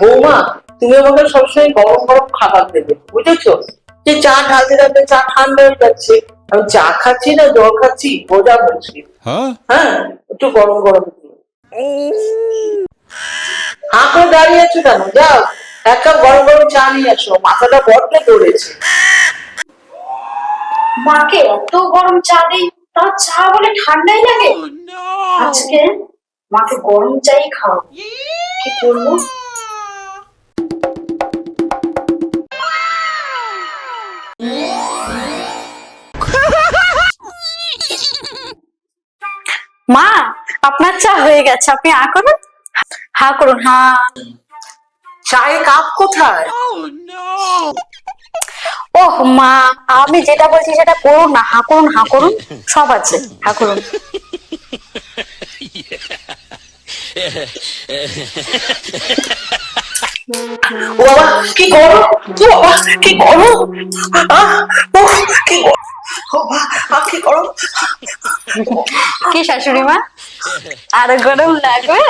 বৌমা তুমি আমাকে সবসময় গরম গরম খাবার দেবে বুঝেছ? যে চা ঢালতে ঢালতে চা ঠান্ডা হয়ে যাচ্ছে আমি চা খাচ্ছি না জল খাচ্ছি বোঝা মুশকিল হ্যাঁ? একটু গরম গরম। হাঁ করে দাঁড়িয়ে আছো কেন? যাও এক কাপ গরম গরম চা নিয়ে আসো মাথাটা বড্ড ধরেছে মাকে এত গরম চা দিই তার চা বলে ঠান্ডাই লাগে? আজকে মাকে গরম চাই খাও কি করব? মা আপনার চা হয়ে গেছে আপনি হা করুন। হা করুন হা। চায়ে কাপ কোথায়? ওহ মা আমি যেটা বলছি সেটা করুন না হা করুন হা করুন সব আছে হা করুন। বাবা কি বাবা কি গরম আহ ও কি গরম ও বাবা আহ, কি গরম কি শাশুড়ি মা? আরও গরম লাগবে